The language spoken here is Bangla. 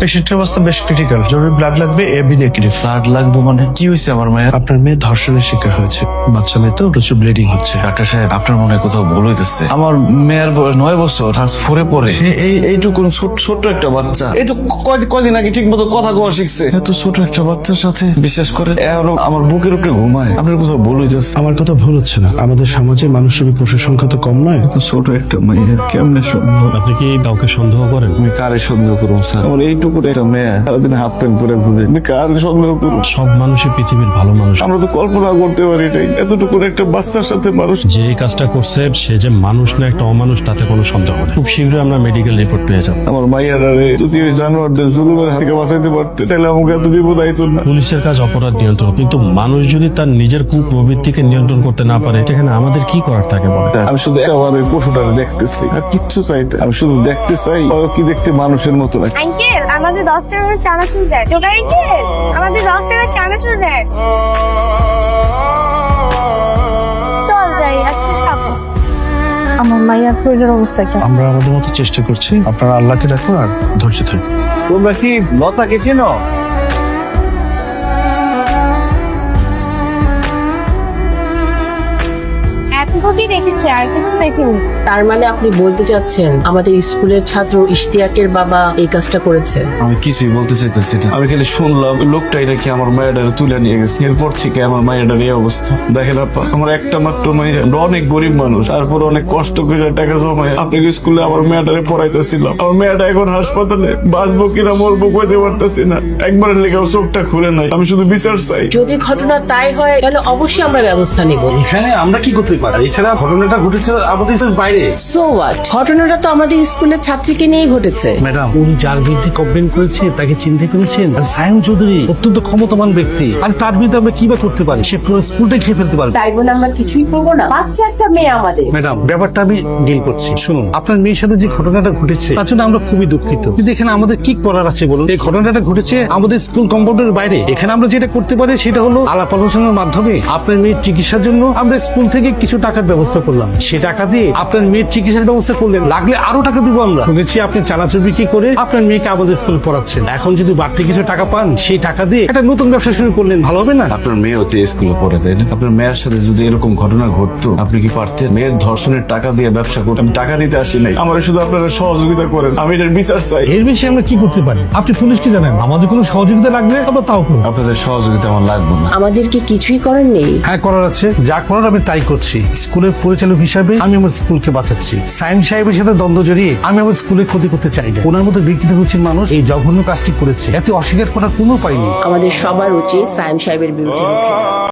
পেশেন্টের অবস্থা বেশ ক্রিটিক্যাল জরুরি ব্লাড লাগবে এবি নেগেটিভ ব্লাড লাগবে মানে? কি হয়েছে আমার মায়ের? আপনার মেয়ে ধর্ষণের শিকার হয়েছে। বাচ্চা মেয়ে তো প্রচুর ব্লিডিং হচ্ছে। ডাক্তার সাহেব আপনার মনে কোথাও ভুল হইতেছে। আমার মেয়ের বয়স নয় বছর ক্লাস ফোরে পড়ে। এই এইটুকু ছোট্ট একটা বাচ্চা। এই তো আগে ঠিক মতো কথা কোয়া শিখছে। এত ছোট একটা বাচ্চার সাথে। বিশেষ করে আমার বুকের উপরে ঘুমায়। আপনার কোথাও ভুল হইতেছে? আমার কথা ভুল হচ্ছে না। আমাদের সমাজে মানুষের পশুর সংখ্যা তো কম নয়। ছোট একটা মেয়ে কেমনে সম্ভব আপনি কি কাউকে সন্দেহ করেন? আমি কারে সন্দেহ করুন স্যার? আমার এইটুকু একটা মেয়ে সারাদিন হাফ প্যান্ট পরে ঘুরে। কারে সন্দেহ করুন সব মানুষই পৃথিবীর ভালো মানুষ। আমরা তো কল্পনা করতে পারি নাই। এতটুকু একটা বাচ্চার সাথে মানুষ যে এই কাজটা করছে সে যে মানুষ না একটা অমানুষ তাতে কোনো সন্দেহ নেই। খুব শীঘ্রই আমরা মেডিকেল রিপোর্ট পেয়ে যাব। আমার মাইয়ারে যদি ওই জানোয়ারদের জুলুমের হাত থেকে বাঁচাইতে পারতে তাহলে আমাকে এত বিপদ আইতো না। পুলিশের কাজ অপরাধ নিয়ন্ত্রণ কিন্তু মানুষ যদি তার নিজের কুপ্রবৃত্তিকে নিয়ন্ত্রণ করতে না পারে সেখানে আমাদের কি করার থাকে বলে? আমি শুধু একবার ওই পশুটারে দেখতে চাই আর কিচ্ছু চাই আমি শুধু দেখতে চাই কি দেখতে মানুষের মতো আঙ্কেল আমাদের দশ টাকা চানাচুর দেয়। যোগা কে? আমাদের দশ টাকা চানাচুর দেয়। চল যাই আজকে খাব। আমার মাইয়ার শরীরের অবস্থা কি? আমরা আমাদের মতো চেষ্টা করছি। আপনারা আল্লাহকে রাখুন আর ধৈর্য থাকুন তোমরা কি লতাকে চেনো? দেখেছি আর কিছু দেখিনি। তার মানে আপনি বলতে চাচ্ছেন আমাদের স্কুলের ছাত্র ইশতিয়াকের বাবা এই কাজটা করেছে? আমি কিছুই বলতে চাইতেছি না। আমি খালি শুনলাম লোকটাই নাকি আমার মায়েরারে তুলে নিয়ে গেছে। এরপর থেকে আমার মায়েরার এই অবস্থা। দেখেন আপা আমার একটা মাত্র আমরা অনেক গরিব মানুষ। তারপর অনেক কষ্ট করে টাকা জমায়। আপনাকে স্কুলে আমার মেয়েটারে পড়াইতেছিলাম। আমার মেয়েটা এখন হাসপাতালে বাঁচবো কিনা মরবো কইতে পারতেছি না। একবারের লেগে চোখটা খুলে নাই। আমি শুধু বিচার চাই। যদি ঘটনা তাই হয় তাহলে অবশ্যই আমরা ব্যবস্থা নিব। এখানে আমরা কি করতে পারি? এছাড়া ঘটনাটা ঘটেছে আমাদের স্কুলের বাইরে। সো হোয়াট ঘটনাটা তো আমাদের স্কুলের ছাত্রীকে নিয়েই ঘটেছে। ম্যাডাম উনি যার বিরুদ্ধে কমপ্লেন করেছে তাকে চিনতে পেরেছেন? আর সায়ন চৌধুরী অত্যন্ত ক্ষমতাবান ব্যক্তি। আর তার বিরুদ্ধে আমরা কি বা করতে পারি? সে পুরো স্কুলটাই খেয়ে ফেলতে পারবে। তাই বলে আমরা কিছুই করব না। বাচ্চা একটা মেয়ে আমাদের। ম্যাডাম ব্যাপারটা আমি ডিল করছি। শুনুন আপনার মেয়ের সাথে যে ঘটনাটা ঘটেছে তার জন্য আমরা খুবই দুঃখিত। কিন্তু এখানে আমাদের কি করার আছে বলুন? এই ঘটনাটা ঘটেছে আমাদের স্কুল কম্পাউন্ডের বাইরে। এখানে আমরা যেটা করতে পারি সেটা হলো আলাপ আলোচনার মাধ্যমে আপনার মেয়ের চিকিৎসার জন্য আমরা স্কুল থেকে কিছু টাকার ব্যবস্থা করলাম। সে টাকা দিয়ে আপনার মেয়ের চিকিৎসার ব্যবস্থা করলেন। লাগলে আরও টাকা দিব আমরা। শুনেছি আপনি চানাচুর বিক্রি করে আপনার মেয়েকে আমাদের স্কুলে পড়াচ্ছেন। এখন যদি বাড়তি কিছু টাকা পান সেই টাকা দিয়ে একটা নতুন ব্যবসা শুরু করলেন। ভালো হবে না? আপনার মেয়ে হচ্ছে স্কুলে পড়ে তাই না? আপনার মেয়ের সাথে যদি এরকম ঘটনা ঘটতো আপনি কি পারতেন? মেয়ের ধর্ষণের টাকা দিয়ে ব্যবসা করতে? আমি টাকা নিতে আসি নাই। আমার শুধু আপনারা সহযোগিতা করেন। আমি এটার বিচার চাই। এর বেশি আমরা কি করতে পারি? আপনি পুলিশকে জানান। আমাদের কোনো সহযোগিতা লাগবে আমরা তাও করব। আপনাদের সহযোগিতা আমার লাগবে না। আমাদের কি কিছুই করার নেই? হ্যাঁ করার আছে। যা করার আমি তাই করছি। স্কুলের পরিচালক হিসাবে আমি আমার স্কুলকে বাঁচাচ্ছি। সায়েন সাহেবের সাথে দ্বন্দ্ব জড়িয়ে আমি আমার স্কুলের ক্ষতি করতে চাই না। ওনার মতো ব্যক্তিত্ব হচ্ছে মানুষ এই জঘন্য কাজটি করেছে। এতে অস্বীকার করার কোনো উপায় নেই। আমাদের সবার উচিত সায়েন সাহেবের বিরুদ্ধে।